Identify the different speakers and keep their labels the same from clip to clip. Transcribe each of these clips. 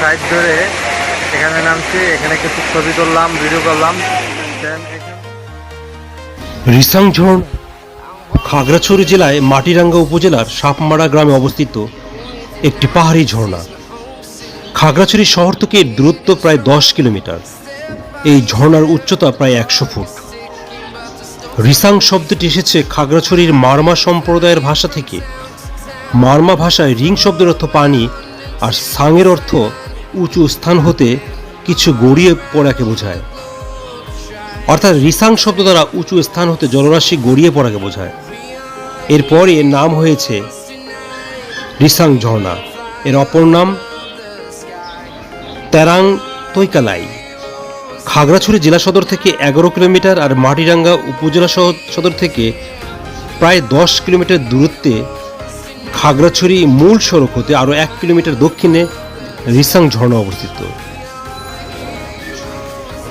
Speaker 1: Side ধরে এখানে নামছি, এখানে কিছু ছবি তুললাম ভিডিও করলাম।
Speaker 2: খাগড়াছড়ি জেলায় মাটিরাঙ্গা উপজেলার সাপমারা গ্রামে অবস্থিত একটি পাহাড়ি ঝর্ণা। খাগড়াছড়ি শহর থেকে দূরত্ব প্রায় দশ কিলোমিটার। এই ঝর্ণার উচ্চতা প্রায় একশো ফুট। রিসাং শব্দটি এসেছে খাগড়াছড়ির মারমা সম্প্রদায়ের ভাষা থেকে। মারমা ভাষায় রিং শব্দের অর্থ পানি আর সাংয়ের অর্থ উঁচু স্থান হতে কিছু গড়িয়ে পড়াকে বোঝায়। অর্থাৎ রিসাং শব্দ দ্বারা উঁচু স্থান হতে জলরাশি গড়িয়ে পড়াকে বোঝায়। এরপরে এর নাম হয়েছে রিসাং ঝর্ণা। এর অপর নাম তেরাং তৈকালাই। খাগড়াছড়ি জেলা সদর থেকে এগারো কিলোমিটার আর মাটিরাঙ্গা উপজেলা সদর থেকে প্রায় দশ কিলোমিটার দূরত্বে খাগড়াছড়ি মূল সড়ক হতে আরও এক কিলোমিটার দক্ষিণে রিসাং ঝর্ণা অবস্থিত।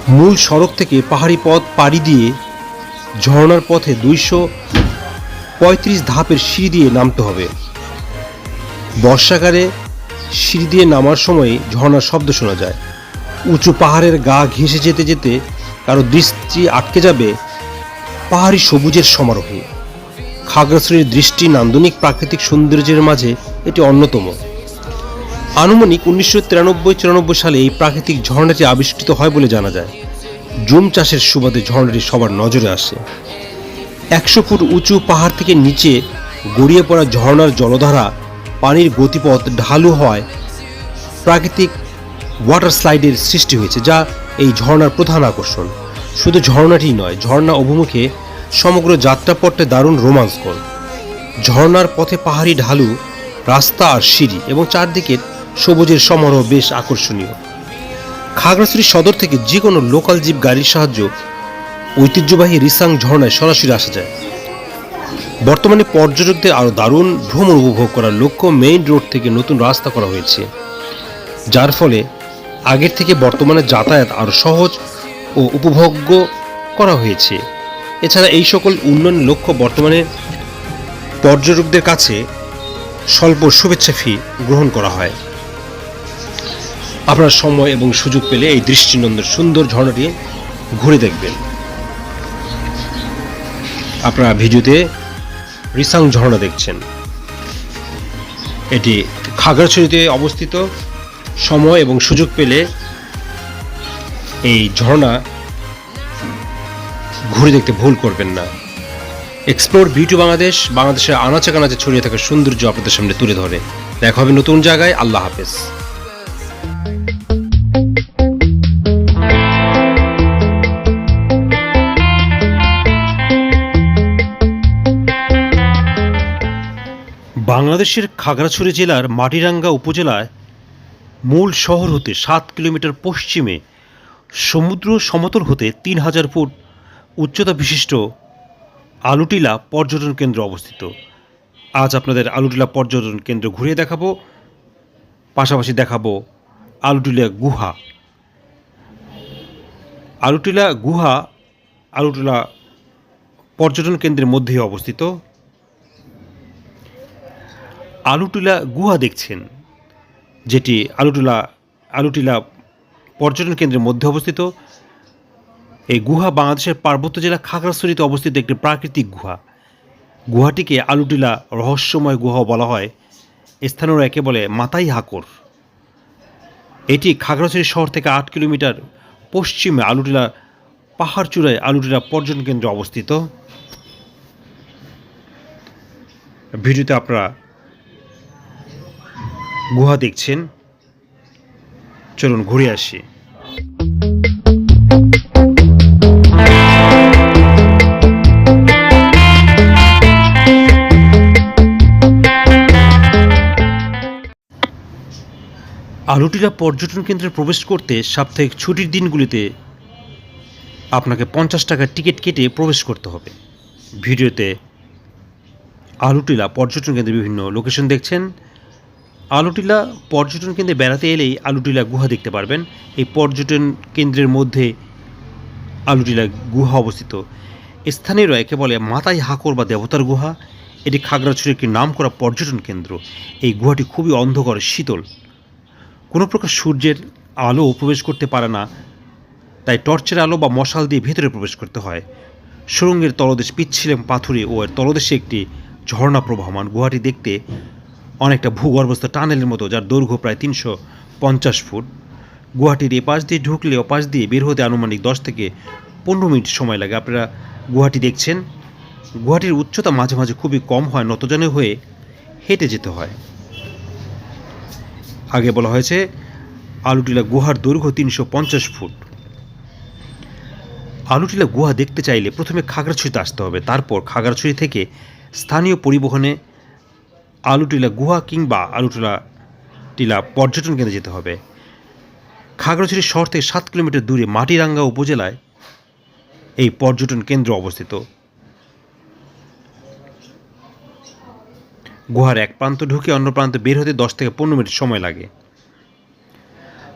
Speaker 2: মূল সড়ক থেকে পাহাড়ি পথ পাড়ি দিয়ে ঝর্ণার পথে দুইশো পঁয়ত্রিশ ধাপের সিঁড়ি দিয়ে নামতে হবে। বর্ষাকালে সিঁড়ি দিয়ে নামার সময় ঝর্ণার শব্দ শোনা যায়। উঁচু পাহাড়ের গা ঘেঁষে যেতে যেতে কারও দৃষ্টি আটকে যাবে পাহাড়ি সবুজের সমারোহে। খাগড়াছড়ির দৃষ্টি নান্দনিক প্রাকৃতিক সৌন্দর্যের মাঝে এটি অন্যতম। আনুমানিক উনিশশো তিরানব্বই চুরানব্বই সালে এই প্রাকৃতিক ঝর্ণাটি আবিষ্কৃত হয় বলে জানা যায়। জুম চাষের সুবাদে ঝর্ণাটি সবার নজরে আসে। একশো ফুট উঁচু পাহাড় থেকে নিচে গড়িয়ে পড়া ঝর্ণার জলধারা পানির গতিপথ ঢালু হয় প্রাকৃতিক ওয়াটার স্লাইডের সৃষ্টি হয়েছে, যা এই ঝর্ণার প্রধান আকর্ষণ। শুধু ঝর্ণাটি নয়, ঝর্ণা অভিমুখে সমগ্র যাত্রাপথটা দারুণ রোমাঞ্চকর। ঝর্ণার পথে পাহাড়ি ঢালু, রাস্তা আর সিঁড়ি এবং চারদিকের সবুজের সমারোহ বেশ আকর্ষণীয়। খাগড়াছড়ি সদর থেকে যে কোনো লোকাল জিপ গাড়ির সাহায্য ঐতিহ্যবাহী রিসাং ঝর্ণায় সরাসরি আসা যায়। বর্তমানে পর্যটকদের আরও দারুণ ভ্রমণ উপভোগ করার লক্ষ্য মেইন রোড থেকে নতুন রাস্তা করা হয়েছে। যার ফলে আগের থেকে বর্তমানে যাতায়াত আরও সহজ ও উপভোগ্য করা হয়েছে। এছাড়া এই সকল উন্নয়ন লক্ষ্য বর্তমানে পর্যটকদের কাছে স্বল্প শুভেচ্ছা ফি গ্রহণ করা হয়। আপনার সময় এবং সুযোগ পেলে এই দৃষ্টিনন্দন সুন্দর ঝর্ণাটি ঘুরে দেখবেন। আপনারা ভিডিওতে রিসাং ঝর্ণা দেখছেন। এটি খাগড়াছড়িতে অবস্থিত। সময় এবং সুযোগ পেলে এই ঝর্ণা ঘুরে দেখতে ভুল করবেন না। এক্সপ্লোর বিউটি বাংলাদেশ বাংলাদেশের আনাচে কানাচে ছড়িয়ে থাকা সৌন্দর্য আপনাদের সামনে তুলে ধরে। দেখা হবে নতুন জায়গায়। আল্লাহ হাফেজ। বাংলাদেশের খাগড়াছড়ি জেলার মাটিরাঙ্গা উপজেলায় মূল শহর হতে সাত কিলোমিটার পশ্চিমে সমুদ্র সমতল হতে তিন হাজার ফুট উচ্চতা বিশিষ্ট আলুটিলা পর্যটন কেন্দ্র অবস্থিত। আজ আপনাদের আলুটিলা পর্যটন কেন্দ্র ঘুরিয়ে দেখাবো, পাশাপাশি দেখাবো আলুটিলা গুহা। আলুটিলা গুহা আলুটিলা পর্যটন কেন্দ্রের মধ্যেই অবস্থিত। আলুটিলা গুহা দেখছেন, যেটি আলুটিলা আলুটিলা পর্যটন কেন্দ্রের মধ্যে অবস্থিত। এই গুহা বাংলাদেশের পার্বত্য জেলা খাগড়াছড়িতে অবস্থিত একটি প্রাকৃতিক গুহা। গুহাটিকে আলুটিলা রহস্যময় গুহা বলা হয়, স্থানীয়রা একে বলে মাতাই হাকর। এটি খাগড়াছড়ি শহর থেকে আট কিলোমিটার পশ্চিমে আলুটিলা পাহাড় চূড়ায় আলুটিলা পর্যটন কেন্দ্র অবস্থিত। ভিডিওতে আপনারা গুহা দেখছেন। চলুন ঘুরে আসি। আলুটিলা পর্যটন কেন্দ্রে প্রবেশ করতে সাপ্তাহিক ছুটির দিনগুলিতে আপনাকে পঞ্চাশ টাকার টিকিট কেটে প্রবেশ করতে হবে। ভিডিওতে আলুটিলা পর্যটন কেন্দ্রে বিভিন্ন লোকেশন দেখছেন। আলুটিলা পর্যটন কেন্দ্রে বেড়াতে এলেই আলুটিলা গুহা দেখতে পারবেন। এই পর্যটন কেন্দ্রের মধ্যে আলুটিলা গুহা অবস্থিত। স্থানীয়রা একে বলে মাতাই হাকর বা দেবতার গুহা। এটি খাগড়াছড়ির একটি নাম করা পর্যটন কেন্দ্র। এই গুহাটি খুবই অন্ধকার শীতল। কোনো প্রকার সূর্যের আলো প্রবেশ করতে পারে না, তাই টর্চের আলো বা মশাল দিয়ে ভেতরে প্রবেশ করতে হয়। সুরঙ্গের তলদেশ পিচ্ছিল এবং পাথুরে ও এর তলদেশে একটি ঝর্ণা প্রবাহমান। গুহাটি দেখতে অনেকটা ভূগর্ভস্থ টানেলের মতো, যার দৈর্ঘ্য প্রায় তিনশো পঞ্চাশ ফুট। গুহাটির এপাশ দিয়ে ঢুকলে ওপাশ দিয়ে বের হতে আনুমানিক দশ থেকে পনেরো মিনিট সময় লাগে। আপনারা গুহাটি দেখছেন। গুহাটির উচ্চতা মাঝে মাঝে খুবই কম হয়, নতজনে হয়ে হেঁটে যেতে হয়। আগে বলা হয়েছে, আলুটিলা গুহার দৈর্ঘ্য তিনশো পঞ্চাশ ফুট। আলুটিলা গুহা দেখতে চাইলে প্রথমে খাগড়াছড়িতে আসতে হবে। তারপর খাগড়াছড়ি থেকে স্থানীয় পরিবহনে আলুটিলা গুহা কিংবা আলুটিলা টিলা পর্যটন কেন্দ্রে যেতে হবে। খাগড়াছড়ি শহর থেকে সাত কিলোমিটার দূরে মাটিরাঙ্গা উপজেলায় এই পর্যটন কেন্দ্র অবস্থিত। গুহার এক প্রান্ত ঢুকে অন্য প্রান্তে বের হতে দশ থেকে পনেরো মিনিট সময় লাগে।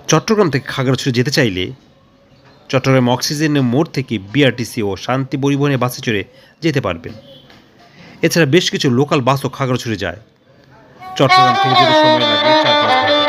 Speaker 2: চট্টগ্রাম থেকে খাগড়াছড়ি যেতে চাইলে চট্টগ্রাম অক্সিজেনের মোড় থেকে বিআরটিসি ও শান্তি পরিবহনে বাসে চড়ে যেতে পারবেন। এছাড়া বেশ কিছু লোকাল বাসও খাগড়াছড়ি যায়। চট্টগ্রাম থেকে যেতে সময় লাগে, চার পাঁচ ঘণ্টা।